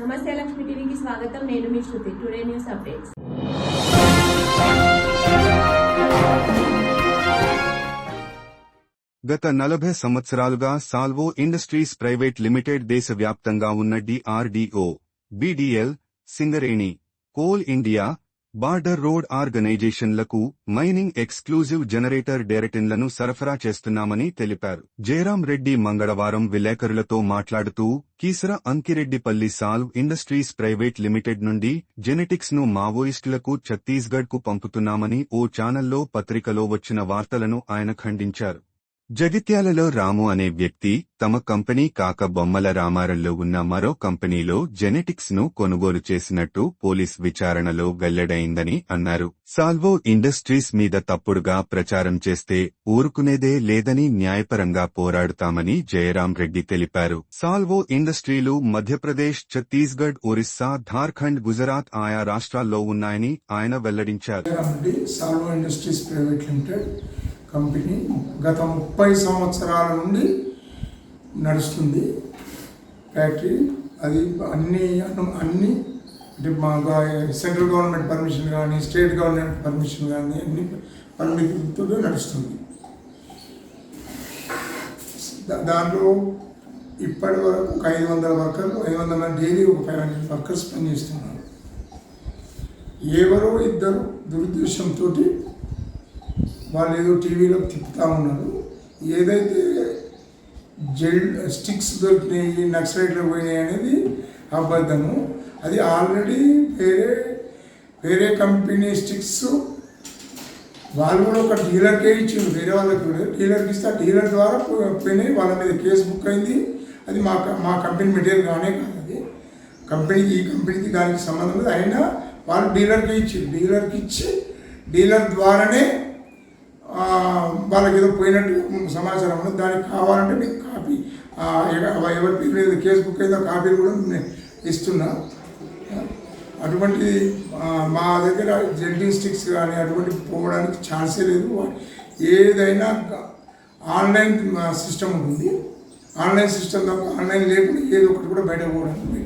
నమస్తే లక్ష్మి టీవీకి స్వాగతం. నేను మీ శృతి. Today news updates. గత నలభై సంవత్సరాలుగా సాల్వో ఇండస్ట్రీస్ ప్రైవేట్ లిమిటెడ్ దేశవ్యాప్తంగా ఉన్న DRDO BDL Singareni coal India border road ఆర్గనైజేషన్లకు mining exclusive generator డైరెక్టిన్లను సరఫరా చేస్తున్నామని తెలిపారు. జయరాం రెడ్డి మంగళవారం విలేకరులతో మాట్లాడుతూ Keesara Ankireddypalli Salvo industries private limited నుండి జెనెటిక్స్ను మావోయిస్టులకు ఛత్తీస్గఢ్కు పంపుతున్నామని ఓ ఛానల్లో పత్రికలో వచ్చిన వార్తలను ఆయన ఖండించారు. జగిత్యాలలో రాము అనే వ్యక్తి తమ కంపెనీ కాక బొమ్మల రామారంలో ఉన్న మరో కంపెనీలో జెనెటిక్స్ను కొనుగోలు చేసినట్టు పోలీస్ విచారణలో వెల్లడైందని అన్నారు. సాల్వో ఇండస్ట్రీస్ మీద తప్పుడుగా ప్రచారం చేస్తే ఊరుకునేదే లేదని న్యాయపరంగా పోరాడుతామని జయరాం రెడ్డి తెలిపారు. సాల్వో ఇండస్ట్రీలు మధ్యప్రదేశ్ ఛత్తీస్గఢ్ ఒరిస్సా ఝార్ఖండ్ గుజరాత్ ఆయా రాష్ట్రాల్లో ఉన్నాయని ఆయన వెల్లడించారు. కంపెనీ గత ముప్పై సంవత్సరాల నుండి నడుస్తుంది. ఫ్యాక్టరీ అది అన్ని అన్ని అంటే మా సెంట్రల్ గవర్నమెంట్ పర్మిషన్ కానీ స్టేట్ గవర్నమెంట్ పర్మిషన్ కానీ అన్ని పర్మితులతో నడుస్తుంది. దాంట్లో ఇప్పటి వరకు ఒక ఐదు వందల వర్కర్లు ఐదు వందల మంది డైలీ ఒక ఫైవ్ హండ్రెడ్ వర్కర్స్ పనిచేస్తున్నారు. ఎవరో ఇద్దరు దురుద్దేశంతో వాళ్ళు ఏదో టీవీలో తిప్పుతూ ఉన్నారు. ఏదైతే జెల్ స్టిక్స్ దొరికినాయి నక్సలైట్లు పోయినాయి అనేది అబద్ధము. అది ఆల్రెడీ వేరే వేరే కంపెనీ స్టిక్స్ వాళ్ళు కూడా ఒక డీలర్కే ఇచ్చిండు వేరే వాళ్ళకి కూడా డీలర్కి ఇస్తే ఆ డీలర్ ద్వారా పోయినాయి. వాళ్ళ మీద కేసు బుక్ అయింది. అది మా మా కంపెనీ మెటీరియల్ కానే కాదు అది. కంపెనీకి ఈ కంపెనీకి దానికి సంబంధం లేదు. అయినా వాళ్ళు డీలర్కి ఇచ్చి డీలర్కి ఇచ్చి డీలర్ ద్వారానే వాళ్ళకి ఏదో పోయినట్టు సమాచారం ఉంది దానికి కావాలంటే మీకు కాపీ. ఎవరి పేరు మీద కేసు బుక్ అయిందో కాపీలు కూడా నేను ఇస్తున్నా. అటువంటి మా దగ్గర జెడ్డీ స్టిక్స్ కానీ అటువంటి పోవడానికి ఛాన్సే లేదు. ఏదైనా ఆన్లైన్ సిస్టమ్ ఉంటుంది. ఆన్లైన్ సిస్టమ్ తప్ప ఆన్లైన్ లేకుండా ఏదో ఒకటి కూడా బయట పోవడానికి